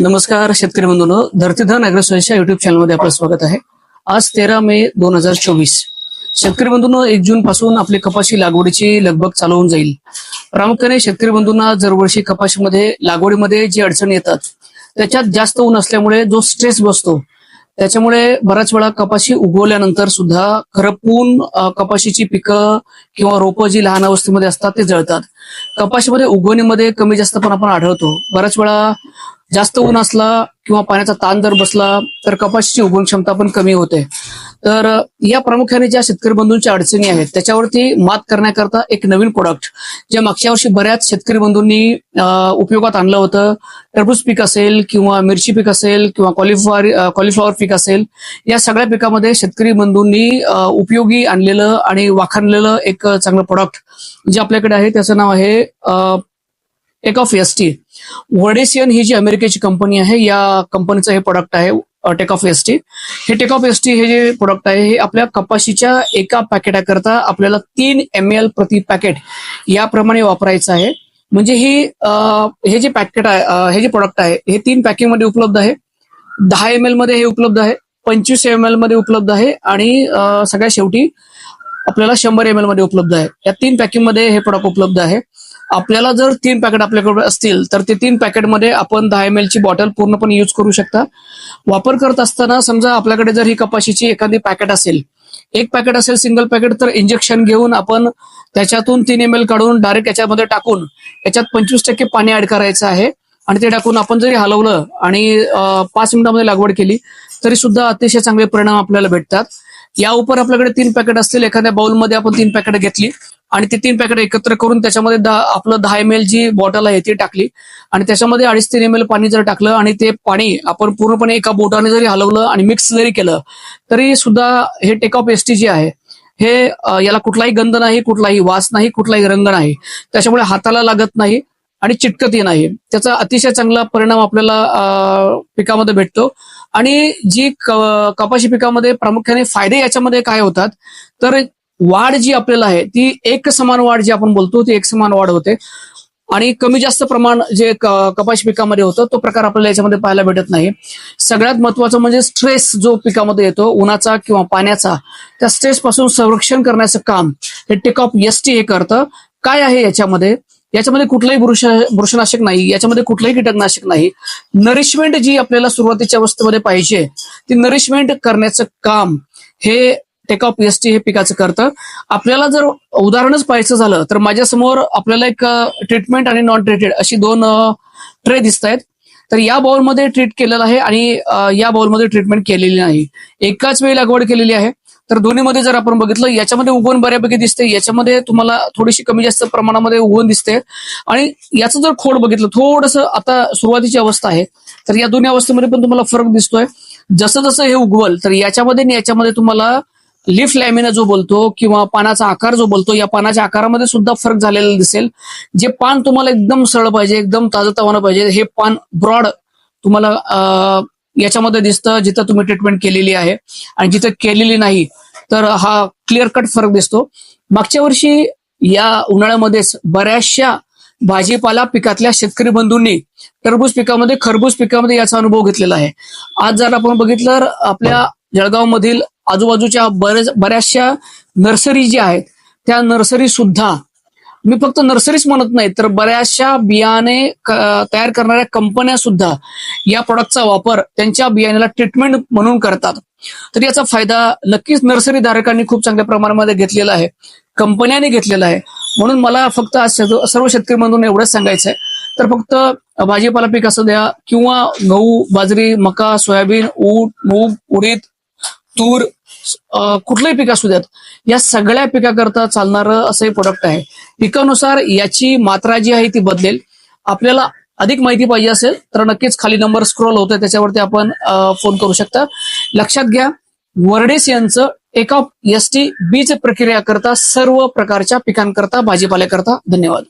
नमस्कार शेतकरी बंधूंनो धरतीधन अॅग्रोसोलच्या युट्यूब चॅनलमध्ये आपलं स्वागत आहे. आज तेरा मे दोन हजार चोवीस. शेतकरी बंधूंनो एक जून पासून आपली कपाशी लागवडीची लगबग चालू होऊन जाईल. प्रामुख्याने शेतकरी बंधूंना दरवर्षी कपाशीमध्ये लागवडीमध्ये जी अडचणी येतात त्याच्यात जास्त ऊन असल्यामुळे जो स्ट्रेस बसतो त्याच्यामुळे बऱ्याच वेळा कपाशी उगवल्यानंतर सुद्धा खरपून कपाशीची पिकं किंवा रोपं जी लहान अवस्थेमध्ये असतात ते जळतात. कपाशीमध्ये उगवणीमध्ये कमी जास्त पण आपण आढळतो. बऱ्याच वेळा जास्त ऊन असला किंवा पाण्याचा ताण जर बसला तर कपाशीची उगवण क्षमता पण कमी होते. तर या प्रामुख्याने ज्या शेतकरी बंधूंच्या अडचणी आहेत त्याच्यावरती मात करण्याकरता एक नवीन प्रोडक्ट जे मागच्या वर्षी बऱ्याच शेतकरी बंधूंनी उपयोगात आणलं होतं. टरबूज पीक असेल किंवा मिरची पीक असेल किंवा कॉलिफ्लॉवर कॉलिफ्लॉवर पीक असेल या सगळ्या पिकामध्ये शेतकरी बंधूंनी उपयोगी आणलेलं आणि वाखाणलेलं एक चांगलं प्रोडक्ट जे आपल्याकडे आहे त्याचं नाव आहे एक ऑफ एस टी वर्डेसियन ही जी अमेरिकेची कंपनी आहे या कंपनीचं हे प्रोडक्ट आहे टेक ऑफ एस टी हे टेक ऑफ एस टी हे जे प्रोडक्ट आहे हे आपल्या कपाशीच्या एका पॅकेटाकरता आपल्याला तीन एम एल प्रति पॅकेट याप्रमाणे वापरायचं आहे. म्हणजे ही हे जे पॅकेट आहे हे जे प्रोडक्ट आहे हे तीन पॅकिंगमध्ये उपलब्ध आहे. दहा एम एलमध्ये हे उपलब्ध आहे पंचवीस एम एलमध्ये उपलब्ध आहे आणि सगळ्यात शेवटी आपल्याला शंभर एम एलमध्ये उपलब्ध आहे. या तीन पॅकिंगमध्ये हे प्रोडक्ट उपलब्ध आहे. आपल्याला जर तीन पॅकेट आपल्याकडे असतील तर ते तीन पॅकेटमध्ये आपण दहा एम एलची बॉटल पूर्णपणे यूज करू शकता. वापर करत असताना समजा आपल्याकडे जर ही कपाशीची एखादी पॅकेट असेल एक पॅकेट असेल सिंगल पॅकेट तर इंजेक्शन घेऊन आपण त्याच्यातून तीन एम एल काढून डायरेक्ट याच्यामध्ये टाकून याच्यात पंचवीस टक्के पाणी ऍड करायचं आहे. आणि ते टाकून आपण जरी हलवलं आणि पाच मिनिटांमध्ये लागवड केली तरी सुद्धा अतिशय चांगले परिणाम आपल्याला भेटतात. या उपर आपल्याकडे तीन पॅकेट असतील एखाद्या बाउलमध्ये आपण तीन पॅकेट घेतली आणि ती तीन पॅकेट एकत्र करून त्याच्यामध्ये दहा आपलं दहा एम एल जी बॉटल आहे ती टाकली. आणि त्याच्यामध्ये अडीच तीन एम एल पाणी जर टाकलं आणि ते पाणी आपण पूर्णपणे एका बोटाने जरी हलवलं आणि मिक्स जरी केलं तरी सुद्धा हे टेक ऑफ एस टी जे आहे. हे याला कुठलाही गंध नाही कुठलाही वास नाही कुठलाही रंग नाही. त्याच्यामुळे हाताला लागत नाही आणि चिटकतही नाही. त्याचा अतिशय चांगला परिणाम आपल्याला पिकामध्ये भेटतो. आणि जी क- कपाशी पिकामध्ये प्रामुख्याने फायदे याच्यामध्ये काय होतात तर वाढ जी आपल्याला आहे ती एक समान वाढ जी आपण बोलतो ती एक समान वाढ होते. आणि कमी जास्त प्रमाण जे कपाश पिकामध्ये होतं तो प्रकार आपल्याला याच्यामध्ये पाहायला भेटत नाही. सगळ्यात महत्वाचं म्हणजे स्ट्रेस जो पिकामध्ये येतो उन्हाचा किंवा पाण्याचा त्या स्ट्रेस पासून संरक्षण करण्याचं काम हे टेक ऑफ एस टी हे करतं. काय आहे याच्यामध्ये? याच्यामध्ये कुठलंही बुरुश बुरशनाशक नाही याच्यामध्ये कुठलंही कीटकनाशक नाही. नरिशमेंट जी आपल्याला सुरुवातीच्या अवस्थेमध्ये पाहिजे ती नरिशमेंट करण्याचं काम हे टेक ऑफ एस टी हे पिकाचं करतं. आपल्याला जर उदाहरणच पाहायचं झालं तर माझ्यासमोर आपल्याला एक ट्रीटमेंट आणि नॉन ट्रीटेड अशी दोन ट्रे दिसत आहेत तर या बाउलमध्ये ट्रीट केलेलं आहे आणि या बाउलमध्ये ट्रीटमेंट केलेली नाही. एकाच वेळी लागवड केलेली आहे. तर दोन्हीमध्ये जर आपण बघितलं याच्यामध्ये उगवण बऱ्यापैकी दिसते. याच्यामध्ये तुम्हाला थोडीशी कमी जास्त प्रमाणामध्ये उगवण दिसते. आणि याचं जर खोड बघितलं थोडस आता सुरुवातीची अवस्था आहे. तर या दोन्ही अवस्थेमध्ये पण तुम्हाला फरक दिसतोय. जसं जसं हे उगवल तर याच्यामध्ये आणि याच्यामध्ये तुम्हाला लिफ्ट लॅमिना जो बोलतो किंवा पानाचा आकार जो बोलतो या पानाच्या आकारामध्ये सुद्धा फरक झालेला दिसेल. जे पान तुम्हाला एकदम सरळ पाहिजे एकदम ताजं पाहिजे हे पान ब्रॉड तुम्हाला याच्यामध्ये दिसतं जिथं तुम्ही ट्रीटमेंट केलेली आहे. आणि जिथं केलेली नाही तर हा क्लिअर कट फरक दिसतो. मागच्या वर्षी या उन्हाळ्यामध्येच बऱ्याचशा भाजीपाला पिकातल्या शेतकरी बंधूंनी टरबूज पिकामध्ये खरबूज पिकामध्ये याचा अनुभव घेतलेला आहे. आज जर आपण बघितलं तर आपल्या जळगाव मधील आजूबाजूच्या बरेच बऱ्याचशा नर्सरी ज्या आहेत त्या नर्सरी सुद्धा मी फक्त नर्सरीच म्हणत नाही तर बऱ्याचशा बियाणे तयार करणाऱ्या कंपन्या सुद्धा या प्रॉडक्टचा वापर त्यांच्या बियाण्याला ट्रीटमेंट म्हणून करतात. तर याचा फायदा नक्कीच नर्सरी धारकांनी खूप चांगल्या प्रमाणामध्ये घेतलेला आहे कंपन्यांनी घेतलेला आहे. म्हणून मला फक्त आज सर्व शेतकरी म्हणून एवढंच सांगायचं आहे तर फक्त भाजीपाला पीक असू द्या किंवा गहू बाजरी मका सोयाबीन ऊट मूग उडीद तूर कुठलंही पीक असू द्यात या सगळ्या पिकाकरता चालणारं असं हे प्रोडक्ट आहे. पिकानुसार याची मात्रा जी आहे ती बदलेल. आपल्याला अधिक माहिती पाहिजे असेल तर नक्कीच खाली नंबर स्क्रोल होतोय त्याच्यावरती आपण फोन करू शकता. लक्षात घ्या वर्डेस यांचं एका एस टी बीज प्रक्रिया करता सर्व प्रकारच्या पिकांकरता भाजीपाल्याकरता धन्यवाद.